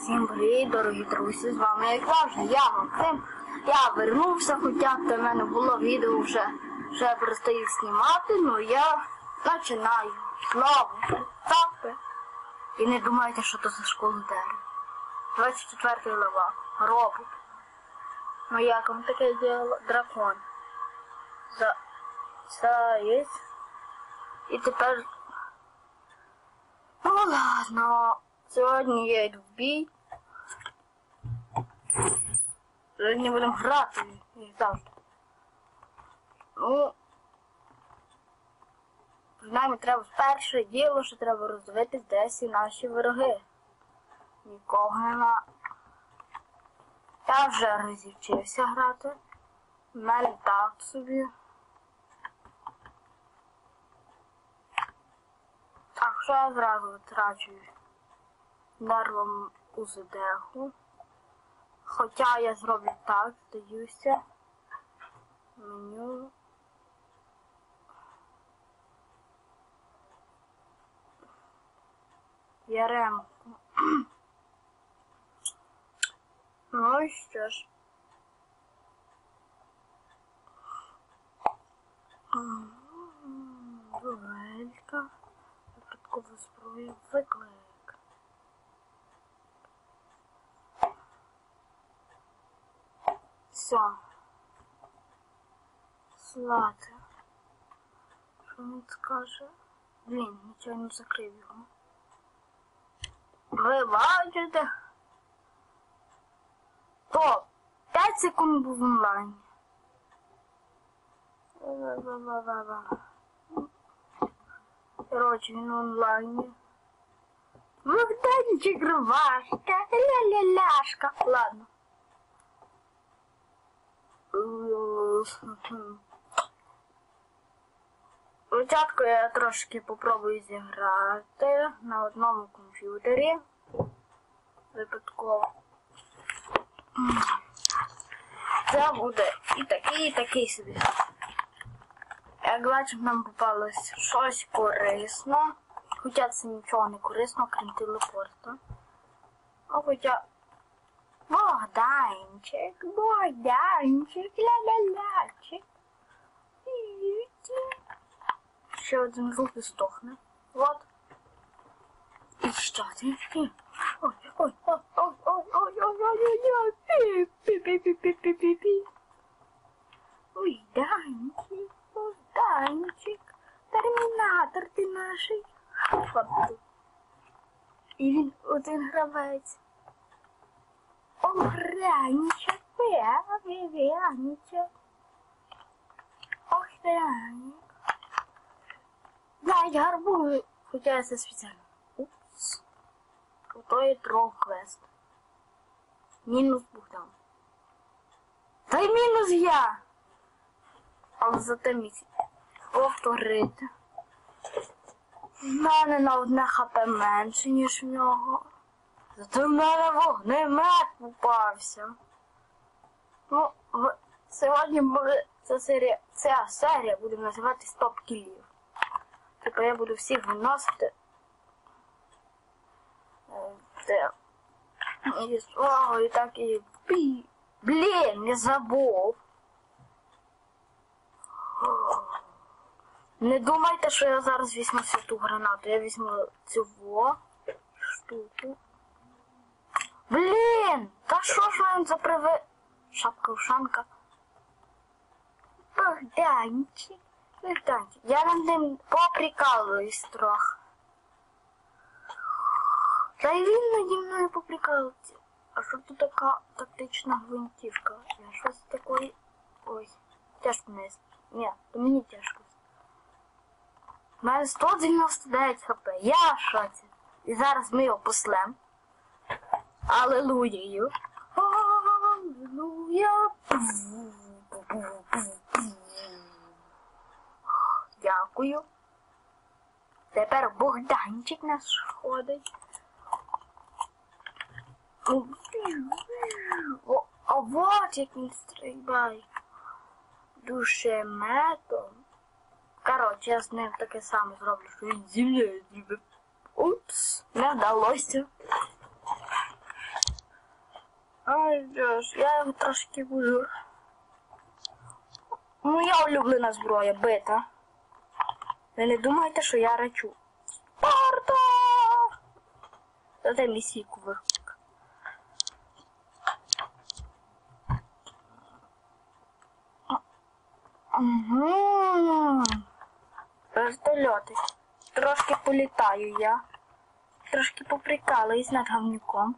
Всім привіт, дорогі друзі, з вами як завжди, я Максим. Я вернувся, хоча в мене було відео вже, вже перестаю знімати, ну я починаю знову етапи. І не думайте, що це за школу дерева. 24 лева. Робот. Ну як вам таке діло? Дракон. За... Заєць. І тепер... Ну ладно. Сьогодні я йду в бій. Сьогодні будемо грати, як завжди. Ну, принаймні треба перше діло, що треба роздивитись, де всі наші вороги. Нікого нема. Я вже розівчився грати. В мене так собі. Так що я зразу витрачую нервом у задеху. Хоча я зроблю так, здаюся. Меню. Яремку. Ну і що ж. Дуелька. Випадкова зброя. Виклик. Все. Слати. Що він скаже? Блін, нічого не закрив його. Ви бачите? То 5 секунд був онлайн. Короче, він онлайні. Богданчик рубашка, ля-ля-ляшка. Ладно. Спочатку я трошки попробую зіграти на одному комп'ютері. Випадково. Це буде і такий, і такий собі. Як бачимо, нам попалось щось корисне. Хоча це нічого не корисно, крім телепорта. А хоча. Богданчик, Богданчик, ля-ля-лячик. Ще один рух і стохне. Вот. І що ти? Ой, ой, ой, ой, ой, ой, ой, ой, ой, ой, пі, пі, пі, пі, пі, пі, пі, пі. Ой, Богданчик, термінатор ти наший. І він один гравець. Ограничок, віяничок. Охранник. Навіть гарбую, хоча я це спеціально. Упс. Крутой трол квест. Мінус Богдан. Та й мінус я. Але зате місяць. Повторити. В мене на одне хп менше, ніж в нього. Зато в мене вогнемет попався. Ну, в... сьогодні буде ця серія, ця серія буде називатись топ кілів. Типа я буду всіх виносити. Е, Де. І свого, і так і. Бі. Блін, я забув. Не думайте, що я зараз візьму всю ту гранату. Я візьму цю штуку. Та що ж вам за приви... Шапка ушанка. Богданчик. Богданчик. Я над ним поприкалуюсь трохи. Та й він наді мною поприкалується. А що тут така тактична гвинтівка? Я щось такої... Ой, тяжко не... Ні, то мені тяжко. У мене 199 хп. Я в шоці. І зараз ми його послем. Алелуєю. Алелуя. Дякую. Тепер Богданчик наш ходить. А вот як він стрибає. Душеметом. Коротше, я з ним таке саме зроблю, що він зі мною. Упс, не вдалося. Що я його трошки буду. Моя улюблена зброя бита. Ви не думайте, що я речу. Спарта! Це місійку виклик. Угу. Вертольоти. Трошки політаю я. Трошки поприкалуюсь над говнюком.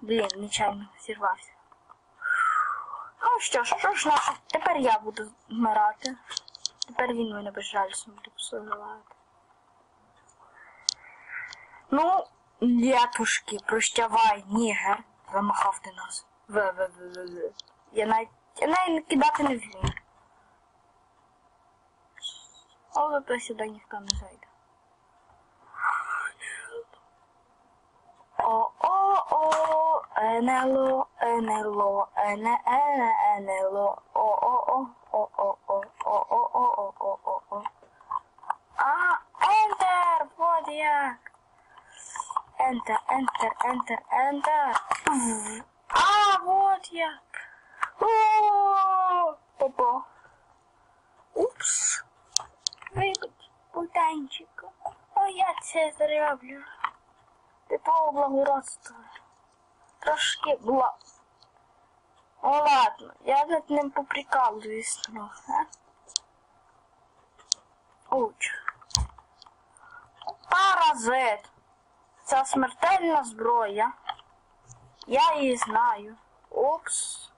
Блін, нечайно зірвався. Ну що ж, що ж наше? Тепер я буду вмирати. Тепер він мене безжальсно буде посилати. Ну, лятушки, прощавай, нігер. Замахав ти нас. В, в, в, в, в. Я навіть, я навіть кидати не вмію. Але то сюди ніхто не зайде. О, о, о, НЛО, НЛО, НЛО, НЛО, о, о, о, о, о, о, о, о, о, о, о, о. А, Enter, вот як. Enter, Enter, Enter, Enter. А, вот як. О, попо. Упс. Вибач, бутанчику. О, я це зроблю. Типово благородство. Трошки бла. О, ладно, я над ним поприкалуюсь трохи, а? Уч. Паразит. Це смертельна зброя. Я її знаю. Опс.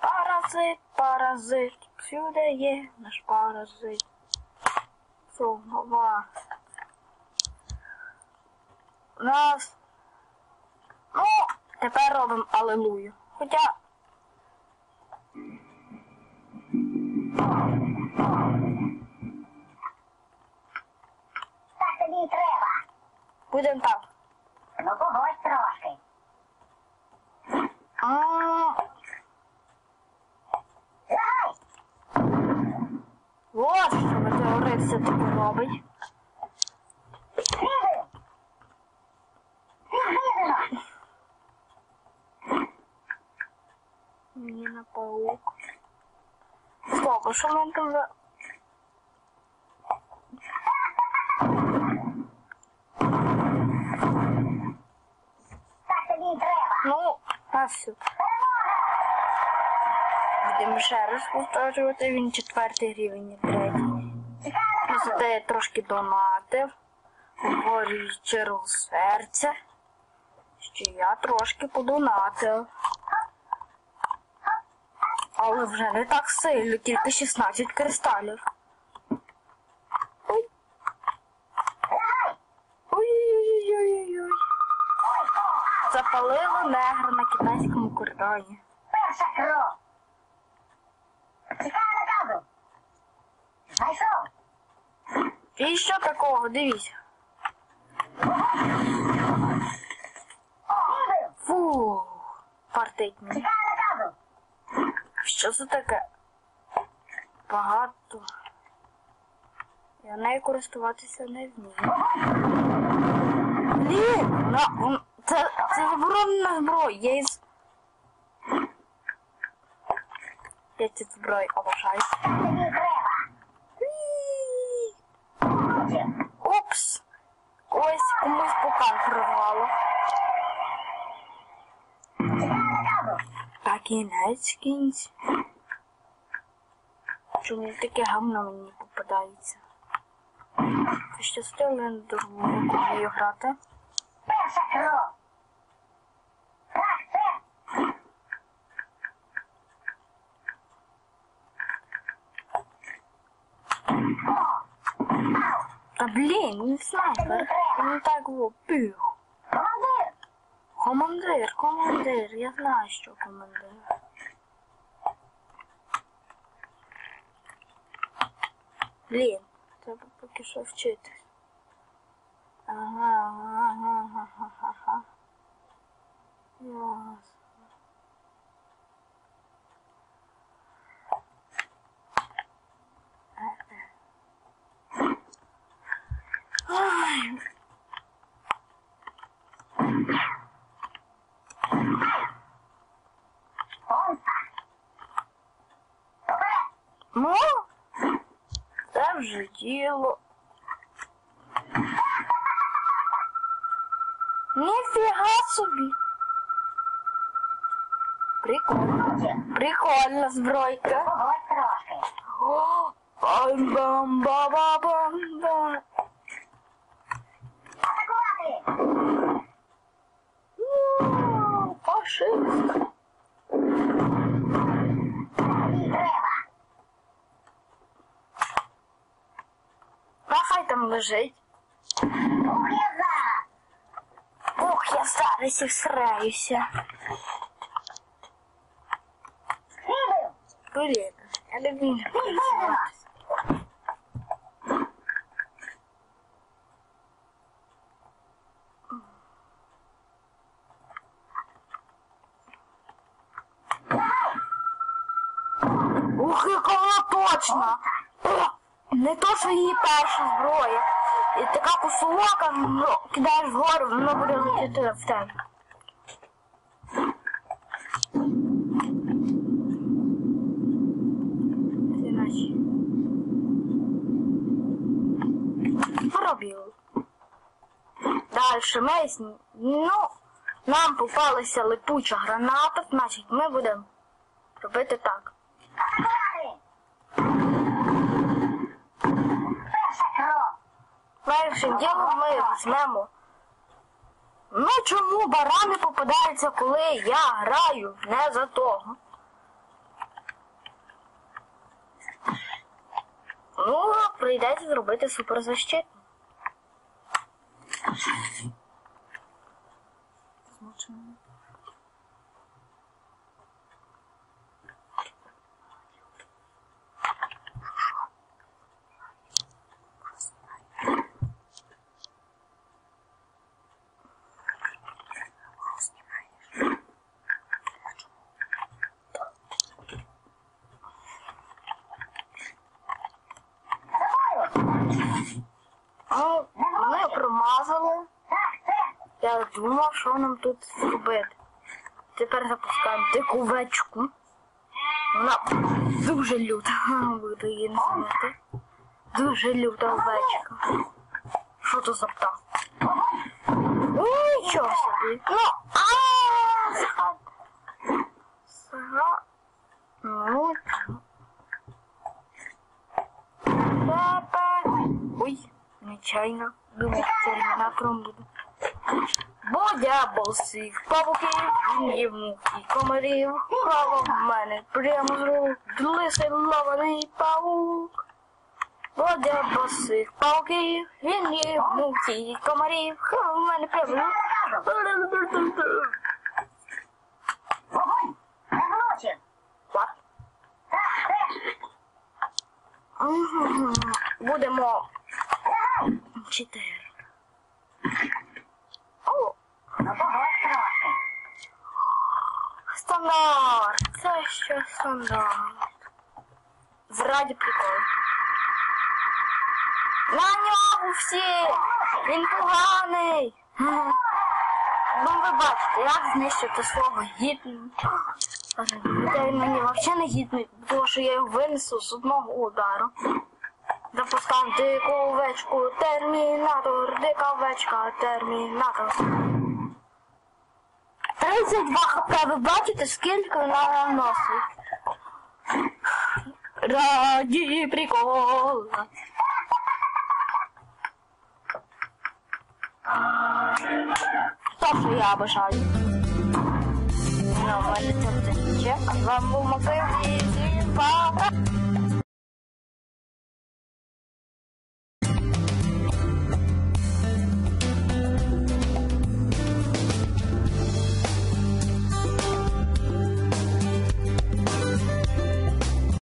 Паразит, паразит, всюди є наш паразит. Голова. Раз. Ну, тепер робимо алелую. Хоча. Так тобі треба. Будемо так. Ну погодь трошки. А, Лягай! Вот що метеорит все-таки робить. Різай! Відрізано! Мені на паук. Стоп, а що мене там. Ну, а все. Будемо ще раз повторювати, він четвертий рівень, третій. Зате я трошки донатив. Говорю через серце. Що я трошки подонатив. Але вже не так сильно, тільки 16 кристалів. Ой-ой-ой-ой-ой. Запалило негра на китайському кордоні. Перша кров. Чекай наказу. Знайшов. І що такого, дивіться. Вибив. Фу, партить мені. Що це таке? Багато. Я нею користуватися не вмію. Блін, вона, це, це заборонена зброя. Я із... Я ці зброї обожаю. Так. Опс! Ось комусь пукан прорвало. Чекай наказу. Та кінець кінць. Чому таке гавно мені попадається? Щастило не дорогу нею грати. Перша кров. Та блін, він снайпер. Він так було піх. Командир. Командир, командир, я знаю, що командир. Блін, треба поки що вчитись. Ага, ага, ага, ага, ага. Ясно. це вже діло. Ніфіга собі. Прикольно. Крутим. Прикольна збройка. Погодь трошки. О, бам ба ба бам ба Атакувати. Фашист. Та хай там лежить. Ух, я зараз. Ох, я зараз і всраюся. Схибив. Блін, я не вмію. То, що її перша зброя. І така косолока, ну, кидаєш вгору, воно буде летіти в тебе. Пробіл. Дальше з- ну, нам попалася липуча граната, значить ми будемо робити так. Атакувати. Перша кров. Першим ділом ми візьмемо. Ну чому барани попадаються, коли я граю не за того? Ну, прийдеться зробити суперзащиту. За тобою. Ну, ми промазали. Так, це. Я думав, що нам тут зробити. Тепер запускаємо дику вечку. Вона дуже люта. Буду її називати. Дуже люта овечка. Що то за птах? Нічого собі. Ну, а. Сага. Ну. Ой, нечайно. Думав, термінатором буде. Бодя босих павуків, їв муки комарів, Право в мене прямо з рук, лисий лований паук. Бодя босих павуків, їв муки комарів, Право в мене прямо. Будемо Лягай. чотири. О, Ну, погодь трошки. Стандарт. Це що стандарт. Зраді прикол. На нього всі! Він поганий! Га. Ну ви бачите, як знищити гідного. Хоча він мені взагалі не гідний, тому що я його винесу з одного удару. Запускав дику овечку, термінатор, дика овечка, термінатор. 32 хп, ви бачите, скільки вона наносить? Раді прикола. То, що я бажаю. Ну, в мене це все. А з вами був Максим і